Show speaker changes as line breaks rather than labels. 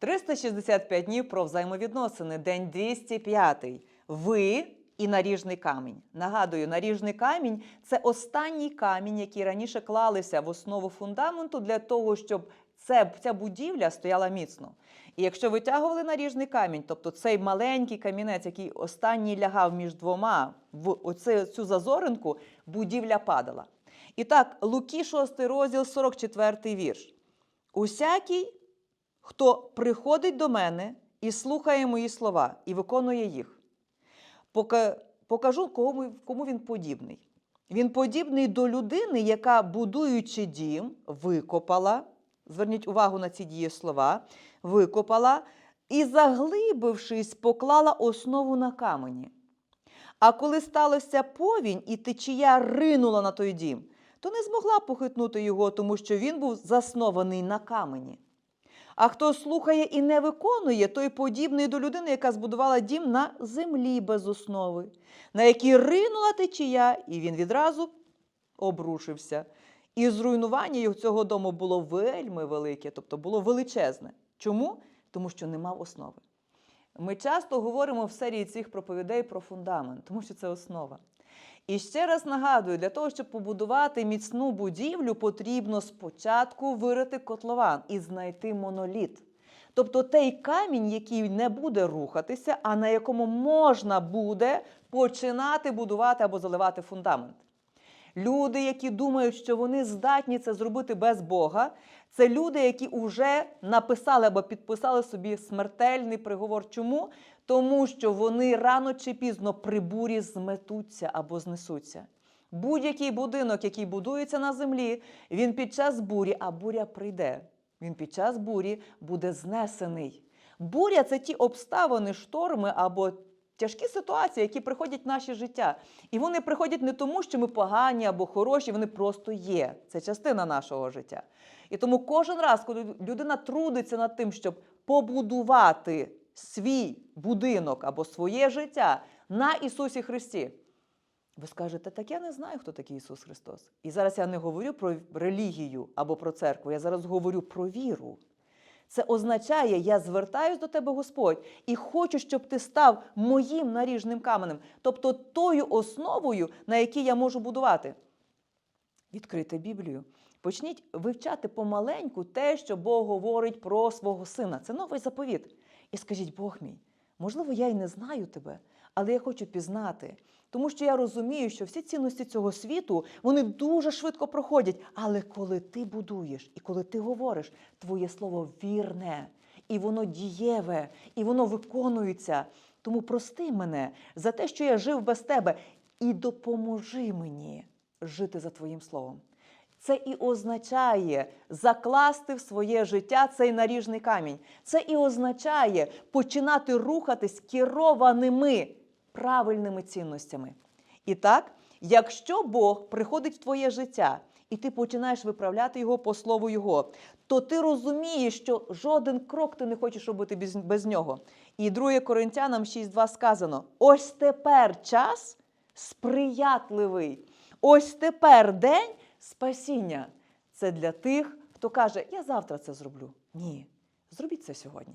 365 днів про взаємовідносини, день 205. Ви і наріжний камінь. Нагадую, наріжний камінь це останній камінь, який раніше клалися в основу фундаменту для того, щоб це, ця будівля стояла міцно. І якщо витягували наріжний камінь, тобто цей маленький камінець, який останній лягав між двома в оце, цю зазоринку, будівля падала. І так, Луки, 6 розділ, 44 вірш. Усякий, хто приходить до мене і слухає мої слова, і виконує їх. Покажу, кому, він подібний. Він подібний до людини, яка, будуючи дім, викопала, зверніть увагу на ці дієслова, викопала і, заглибившись, поклала основу на камені. А коли сталося повінь, і течія ринула на той дім, то не змогла похитнути його, тому що він був заснований на камені. А хто слухає і не виконує, той подібний до людини, яка збудувала дім на землі без основи, на якій ринула течія, і він відразу обрушився. І зруйнування його цього дому було вельми велике, тобто було величезне. Чому? Тому що не мав основи. Ми часто говоримо в серії цих проповідей про фундамент, тому що це основа. І ще раз нагадую, для того, щоб побудувати міцну будівлю, потрібно спочатку вирити котлован і знайти моноліт. Тобто той камінь, який не буде рухатися, а на якому можна буде починати будувати або заливати фундамент. Люди, які думають, що вони здатні це зробити без Бога, це люди, які вже написали або підписали собі смертельний приговор. Чому? Тому що вони рано чи пізно при бурі зметуться або знесуться. Будь-який будинок, який будується на землі, він під час бурі, а буря прийде. Він під час бурі буде знесений. Буря це ті обставини, шторми або тяжкі ситуації, які приходять в наше життя. І вони приходять не тому, що ми погані або хороші, вони просто є. Це частина нашого життя. І тому кожен раз, коли людина трудиться над тим, щоб побудувати свій будинок або своє життя на Ісусі Христі, ви скажете, так я не знаю, хто такий Ісус Христос. І зараз я не говорю про релігію або про церкву, я зараз говорю про віру. Це означає, я звертаюсь до тебе, Господь, і хочу, щоб ти став моїм наріжним каменем, тобто тою основою, на якій я можу будувати. Відкрити Біблію. Почніть вивчати помаленьку те, що Бог говорить про свого сина. Це новий заповіт. І скажіть, Бог мій, можливо, я й не знаю тебе, але я хочу пізнати. Тому що я розумію, що всі цінності цього світу вони дуже швидко проходять. Але коли ти будуєш і коли ти говориш, твоє слово вірне, і воно дієве, і воно виконується. Тому прости мене за те, що я жив без тебе, і допоможи мені жити за твоїм словом. Це і означає закласти в своє життя цей наріжний камінь. Це і означає починати рухатись керованими правильними цінностями. І так, якщо Бог приходить в твоє життя, і ти починаєш виправляти його по слову Його, то ти розумієш, що жоден крок ти не хочеш робити без, без нього. І 2 Коринтянам 6.2 сказано: ось тепер час сприятливий. Ось тепер день спасіння. Це для тих, хто каже, я завтра це зроблю. Ні, зробіть це сьогодні.